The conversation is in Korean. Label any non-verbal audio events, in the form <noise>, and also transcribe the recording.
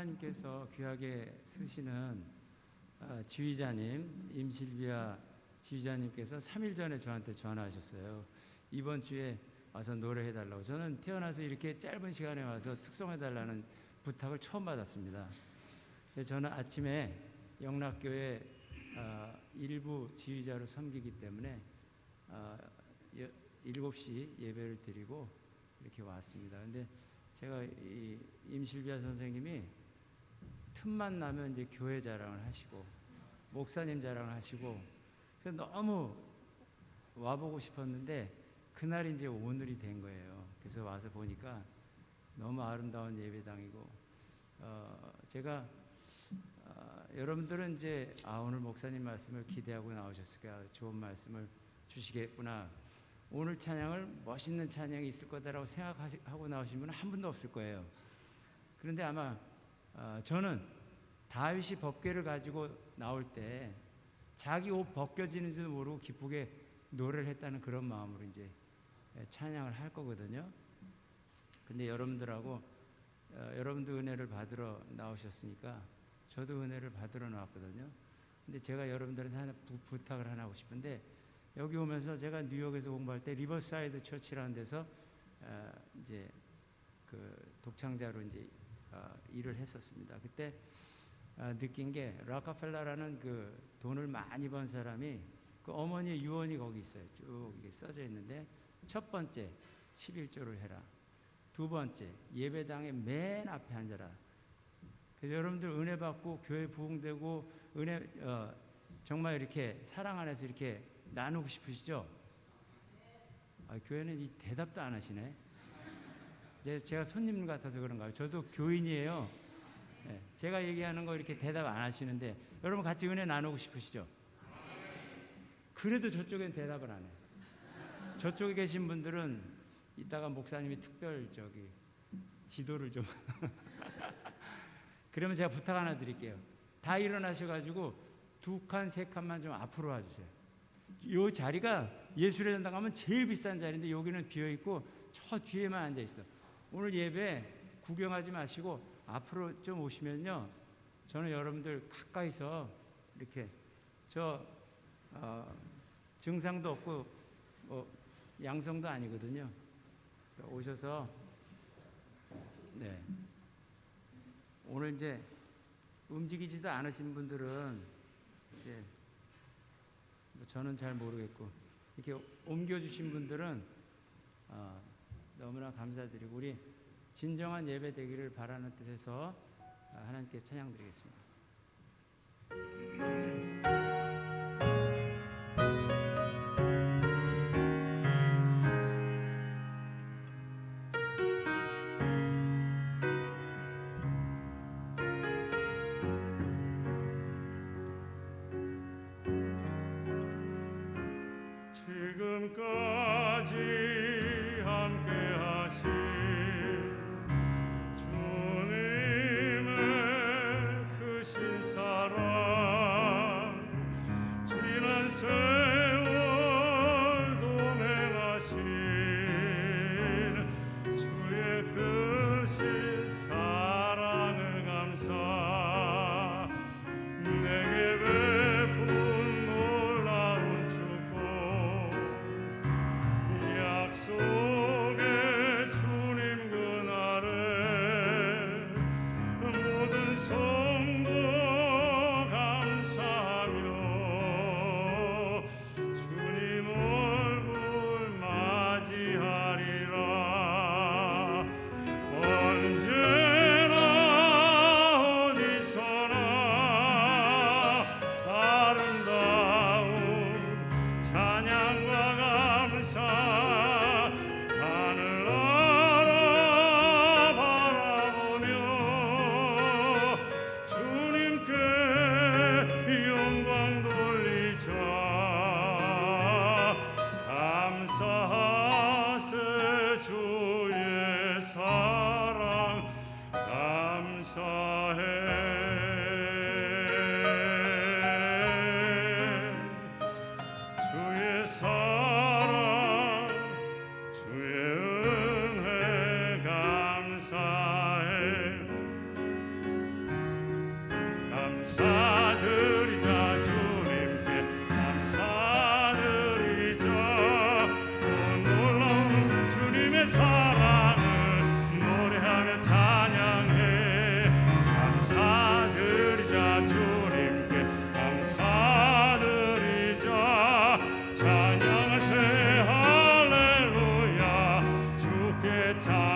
하나님께서 귀하게 쓰시는 어, 지휘자님 임실비아 지휘자님께서 3일 전에 저한테 전화하셨어요. 이번 주에 와서 노래해 달라고. 저는 태어나서 이렇게 짧은 시간에 와서 특송해 달라는 부탁을 처음 받았습니다. 저는 아침에 영락교회 어, 일부 지휘자로 섬기기 때문에 어, 여- 7시 예배를 드리고 이렇게 왔습니다. 근데 제가 이 임실비아 선생님이 틈만 나면 이제 교회 자랑을 하시고 목사님 자랑을 하시고 그래서 너무 와보고 싶었는데 그날이 이제 오늘이 된 거예요. 그래서 와서 보니까 너무 아름다운 예배당이고 어, 제가 어, 여러분들은 이제 아 오늘 목사님 말씀을 기대하고 나오셨을까 좋은 말씀을 주시겠구나 오늘 찬양을 멋있는 찬양이 있을 거다라고 생각하고 나오신 분은 한 분도 없을 거예요. 그런데 아마 어, 저는 다윗이 법궤를 가지고 나올 때 자기 옷 벗겨지는 줄 모르고 기쁘게 노래를 했다는 그런 마음으로 이제 찬양을 할 거거든요. 근데 여러분들하고 어, 여러분도 은혜를 받으러 나오셨으니까 저도 은혜를 받으러 나왔거든요. 근데 제가 여러분들한테 하나 부, 부탁을 하나 하고 싶은데 여기 오면서 제가 뉴욕에서 공부할 때 리버사이드 처치라는 데서 어, 이제 그 독창자로 이제 어, 일을 했었습니다. 그때 어, 느낀 게 락카펠라라는 그 돈을 많이 번 사람이 그 어머니 유언이 거기 있어요. 쭉 써져 있는데 첫 번째 11조를 해라. 두 번째 예배당의 맨 앞에 앉아라. 그래서 여러분들 은혜 받고 교회 부흥되고 은혜 어, 정말 이렇게 사랑 안에서 이렇게 나누고 싶으시죠? 아, 교회는 이 대답도 안 하시네. 이제 제가 손님 같아서 그런가요? 저도 교인이에요. 예, 제가 얘기하는 거 이렇게 대답 안 하시는데 여러분 같이 은혜 나누고 싶으시죠? 그래도 저쪽엔 대답을 안 해. 저쪽에 계신 분들은 이따가 목사님이 특별 저기 지도를 좀 <laughs> 그러면 제가 부탁 하나 드릴게요. 다 일어나셔가지고 두 칸, 세 칸만 좀 앞으로 와주세요. 이 자리가 예술의 전당 가면 제일 비싼 자리인데 여기는 비어 있고 저 뒤에만 앉아 있어. 오늘 예배 구경하지 마시고 앞으로 좀 오시면요. 저는 여러분들 가까이서 이렇게 저 어, 증상도 없고 뭐 양성도 아니거든요. 오셔서 네. 오늘 이제 움직이지도 않으신 분들은 이제 뭐 저는 잘 모르겠고 이렇게 옮겨주신 분들은 어, 너무나 감사드리고 우리 진정한 예배 되기를 바라는 뜻에서 아, 하나님께 찬양드리겠습니다. 지금까지 time.